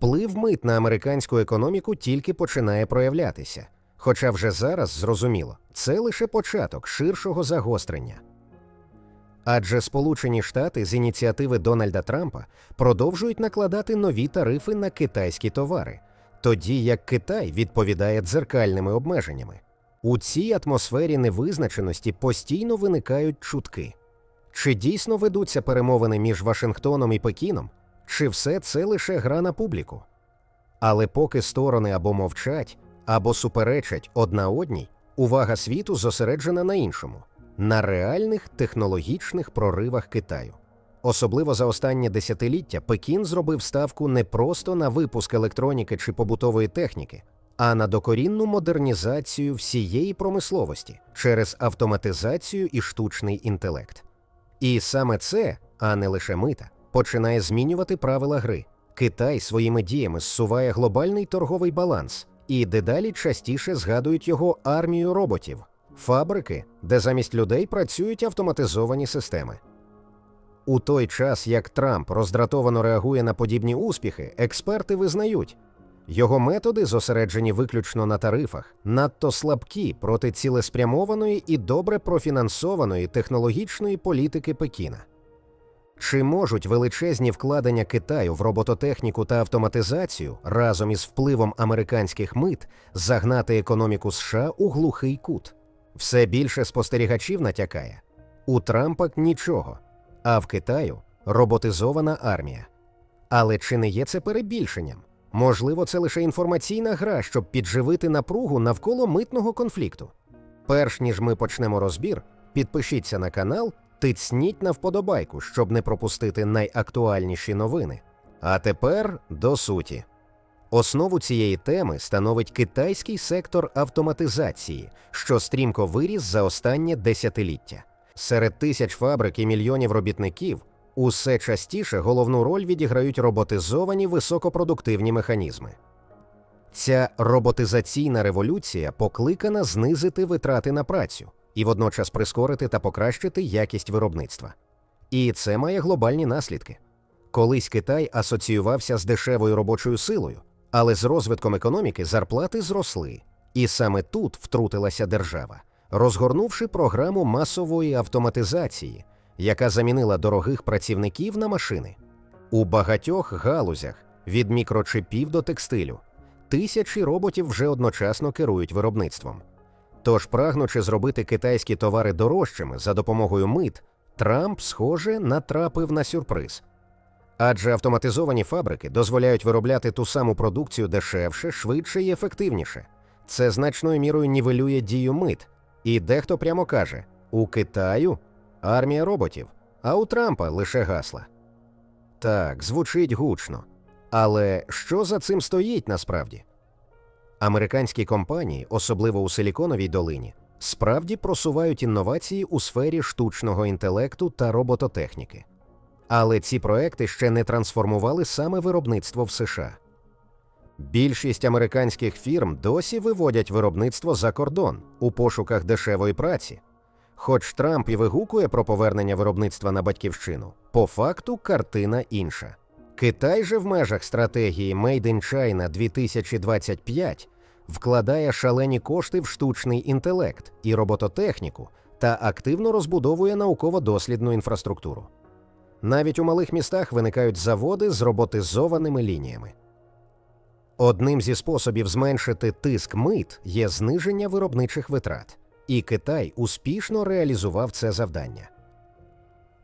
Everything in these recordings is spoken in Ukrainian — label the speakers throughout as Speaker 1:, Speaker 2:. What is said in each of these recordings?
Speaker 1: Вплив мит на американську економіку тільки починає проявлятися. Хоча вже зараз зрозуміло, це лише початок ширшого загострення. Адже Сполучені Штати з ініціативи Дональда Трампа продовжують накладати нові тарифи на китайські товари, тоді як Китай відповідає дзеркальними обмеженнями. У цій атмосфері невизначеності постійно виникають чутки. Чи дійсно ведуться перемовини між Вашингтоном і Пекіном, чи все це лише гра на публіку? Але поки сторони або мовчать, або суперечать одна одній, увага світу зосереджена на іншому на реальних технологічних проривах Китаю. Особливо за останнє десятиліття Пекін зробив ставку не просто на випуск електроніки чи побутової техніки, а на докорінну модернізацію всієї промисловості через автоматизацію і штучний інтелект. І саме це, а не лише мита, починає змінювати правила гри. Китай своїми діями зсуває глобальний торговий баланс і дедалі частіше згадують його армію роботів, фабрики, де замість людей працюють автоматизовані системи. У той час, як Трамп роздратовано реагує на подібні успіхи, експерти визнають, його методи, зосереджені виключно на тарифах, надто слабкі проти цілеспрямованої і добре профінансованої технологічної політики Пекіна. Чи можуть величезні вкладення Китаю в робототехніку та автоматизацію разом із впливом американських мит загнати економіку США у глухий кут? Все більше спостерігачів натякає у Трампа нічого, а в Китаю роботизована армія. Але чи не є це перебільшенням? Можливо, це лише інформаційна гра, щоб підживити напругу навколо митного конфлікту. Перш ніж ми почнемо розбір, підпишіться на канал, тицніть на вподобайку, щоб не пропустити найактуальніші новини. А тепер до суті. Основу цієї теми становить китайський сектор автоматизації, що стрімко виріс за останнє десятиліття. Серед тисяч фабрик і мільйонів робітників усе частіше головну роль відіграють роботизовані високопродуктивні механізми. Ця роботизаційна революція покликана знизити витрати на працю і водночас прискорити та покращити якість виробництва. І це має глобальні наслідки. Колись Китай асоціювався з дешевою робочою силою, але з розвитком економіки зарплати зросли. І саме тут втрутилася держава, розгорнувши програму масової автоматизації, яка замінила дорогих працівників на машини. У багатьох галузях від мікрочипів до текстилю тисячі роботів вже одночасно керують виробництвом. Тож, прагнучи зробити китайські товари дорожчими за допомогою мит, Трамп, схоже, натрапив на сюрприз. Адже автоматизовані фабрики дозволяють виробляти ту саму продукцію дешевше, швидше і ефективніше. Це значною мірою нівелює дію мит. І дехто прямо каже: у Китаю армія роботів, а у Трампа лише гасла. Так, звучить гучно. Але що за цим стоїть насправді? Американські компанії, особливо у Силіконовій долині, справді просувають інновації у сфері штучного інтелекту та робототехніки. Але ці проекти ще не трансформували саме виробництво в США. Більшість американських фірм досі виводять виробництво за кордон у пошуках дешевої праці. Хоч Трамп і вигукує про повернення виробництва на батьківщину, по факту картина інша. Китай же в межах стратегії Made in China 2025 вкладає шалені кошти в штучний інтелект і робототехніку та активно розбудовує науково-дослідну інфраструктуру. Навіть у малих містах виникають заводи з роботизованими лініями. Одним зі способів зменшити тиск мит є зниження виробничих витрат, і Китай успішно реалізував це завдання.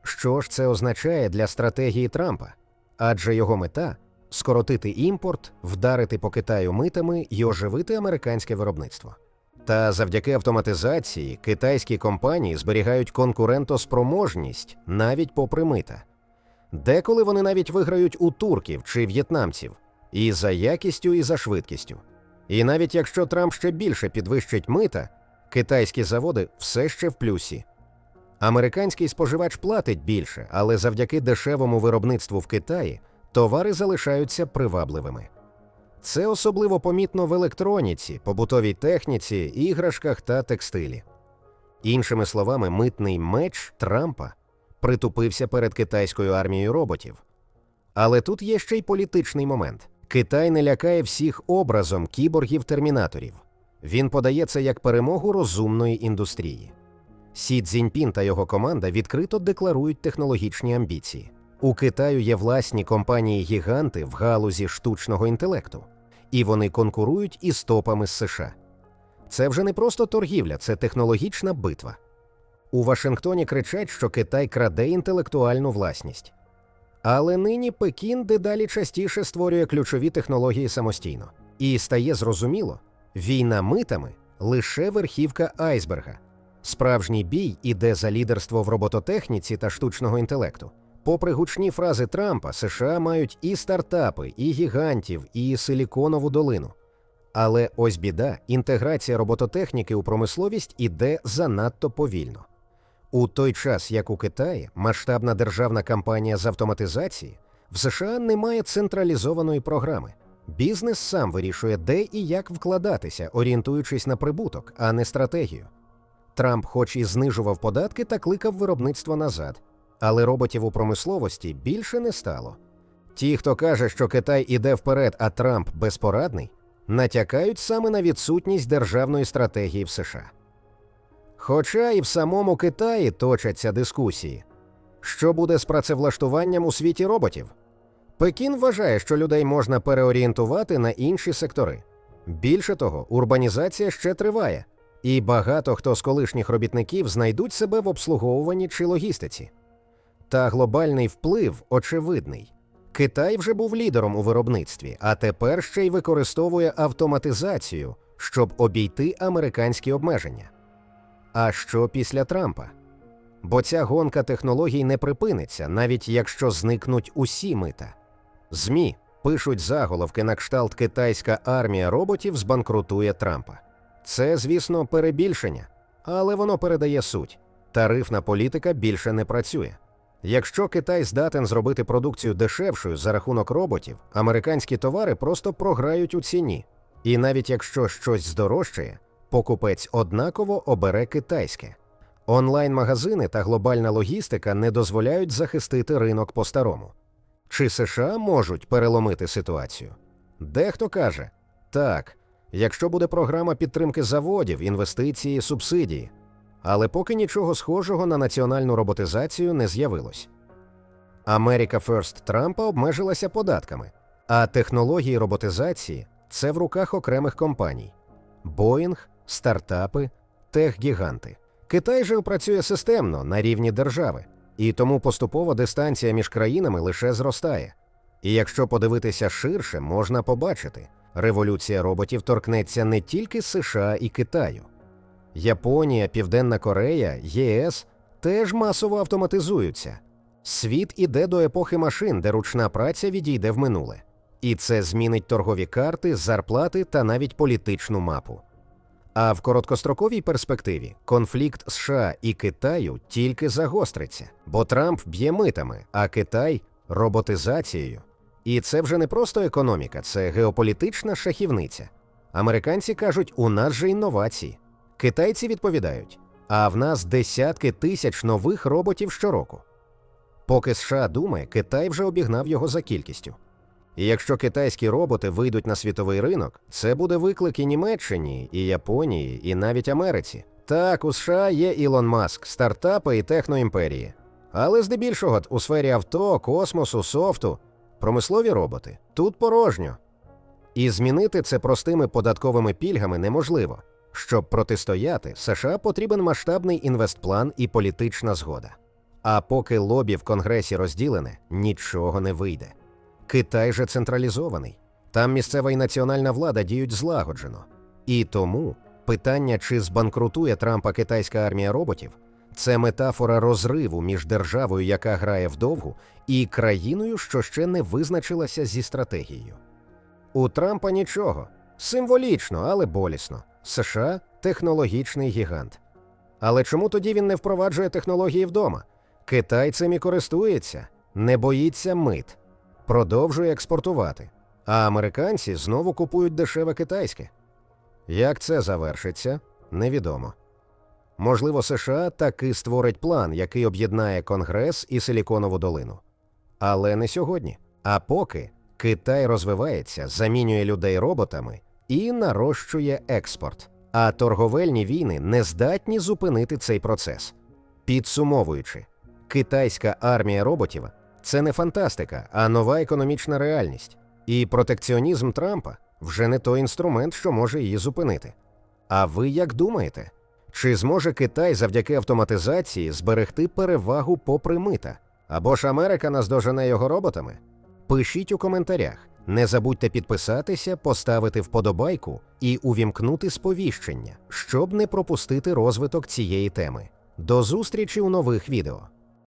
Speaker 1: Що ж це означає для стратегії Трампа? Адже його мета скоротити імпорт, вдарити по Китаю митами і оживити американське виробництво. Та завдяки автоматизації китайські компанії зберігають конкурентоспроможність навіть попри мита. Деколи вони навіть виграють у турків чи в'єтнамців і за якістю, і за швидкістю. І навіть якщо Трамп ще більше підвищить мита, китайські заводи все ще в плюсі. Американський споживач платить більше, але завдяки дешевому виробництву в Китаї товари залишаються привабливими. Це особливо помітно в електроніці, побутовій техніці, іграшках та текстилі. Іншими словами, митний меч Трампа притупився перед китайською армією роботів. Але тут є ще й політичний момент. Китай не лякає всіх образом кіборгів-термінаторів. Він подає це як перемогу розумної індустрії. Сі Цзіньпін та його команда відкрито декларують технологічні амбіції. У Китаю є власні компанії-гіганти в галузі штучного інтелекту, і вони конкурують із топами з США. Це вже не просто торгівля, це технологічна битва. У Вашингтоні кричать, що Китай краде інтелектуальну власність. Але нині Пекін дедалі частіше створює ключові технології самостійно. І стає зрозуміло, війна митами лише верхівка айсберга. Справжній бій іде за лідерство в робототехніці та штучного інтелекту. Попри гучні фрази Трампа, США мають і стартапи, і гігантів, і силіконову долину. Але ось біда, інтеграція робототехніки у промисловість іде занадто повільно. У той час, як у Китаї масштабна державна кампанія з автоматизації, в США немає централізованої програми. Бізнес сам вирішує, де і як вкладатися, орієнтуючись на прибуток, а не стратегію. Трамп, хоч і знижував податки та кликав виробництво назад, але роботів у промисловості більше не стало. Ті, хто каже, що Китай іде вперед, а Трамп безпорадний, натякають саме на відсутність державної стратегії в США. Хоча і в самому Китаї точаться дискусії, що буде з працевлаштуванням у світі роботів. Пекін вважає, що людей можна переорієнтувати на інші сектори. Більше того, урбанізація ще триває, і багато хто з колишніх робітників знайдуть себе в обслуговуванні чи логістиці. Та глобальний вплив очевидний. Китай вже був лідером у виробництві, а тепер ще й використовує автоматизацію, щоб обійти американські обмеження. А що після Трампа? Бо ця гонка технологій не припиниться, навіть якщо зникнуть усі мита. ЗМІ пишуть заголовки на кшталт китайська армія роботів збанкрутує Трампа. Це, звісно, перебільшення, але воно передає суть. Тарифна політика більше не працює. Якщо Китай здатен зробити продукцію дешевшою за рахунок роботів, американські товари просто програють у ціні. І навіть якщо щось здорожчає, покупець однаково обере китайське. Онлайн-магазини та глобальна логістика не дозволяють захистити ринок по-старому. Чи США можуть переломити ситуацію? Дехто каже так, якщо буде програма підтримки заводів, інвестиції, субсидії. Але поки нічого схожого на національну роботизацію не з'явилось. Америка First Трампа обмежилася податками, а технології роботизації це в руках окремих компаній: Боїнг, стартапи, техгіганти. Китай же працює системно на рівні держави, і тому поступово дистанція між країнами лише зростає. І якщо подивитися ширше, можна побачити, революція роботів торкнеться не тільки США і Китаю. Японія, Південна Корея, ЄС теж масово автоматизуються. Світ іде до епохи машин, де ручна праця відійде в минуле. І це змінить торгові карти, зарплати та навіть політичну мапу. А в короткостроковій перспективі конфлікт США і Китаю тільки загостриться, бо Трамп б'є митами, а Китай роботизацією. І це вже не просто економіка, це геополітична шахівниця. Американці кажуть, у нас же інновації. Китайці відповідають: а в нас десятки тисяч нових роботів щороку. Поки США думає, Китай вже обігнав його за кількістю. І якщо китайські роботи вийдуть на світовий ринок, це буде виклик і Німеччині, і Японії, і навіть Америці. Так, у США є Ілон Маск, стартапи і техноімперії. Але здебільшого у сфері авто, космосу, софту, промислові роботи тут порожньо. І змінити це простими податковими пільгами неможливо. Щоб протистояти, США потрібен масштабний інвестплан і політична згода. А поки лобі в Конгресі розділене, нічого не вийде. Китай же централізований. Там місцева і національна влада діють злагоджено. І тому питання, чи збанкрутує Трампа китайська армія роботів, це метафора розриву між державою, яка грає вдовгу, і країною, що ще не визначилася зі стратегією. У Трампа нічого символічно, але болісно. США технологічний гігант. Але чому тоді він не впроваджує технології вдома? Китай цим і користується, не боїться мит, продовжує експортувати, а американці знову купують дешеве китайське. Як це завершиться, невідомо. Можливо, США таки створить план, який об'єднає Конгрес і Силіконову долину. Але не сьогодні. А поки Китай розвивається, замінює людей роботами і нарощує експорт. А торговельні війни не здатні зупинити цей процес. Підсумовуючи, китайська армія роботів це не фантастика, а нова економічна реальність. І протекціонізм Трампа вже не той інструмент, що може її зупинити. А ви як думаєте? Чи зможе Китай завдяки автоматизації зберегти перевагу попри мита? Або ж Америка наздожене його роботами? Пишіть у коментарях. Не забудьте підписатися, поставити вподобайку і увімкнути сповіщення, щоб не пропустити розвиток цієї теми. До зустрічі у нових відео.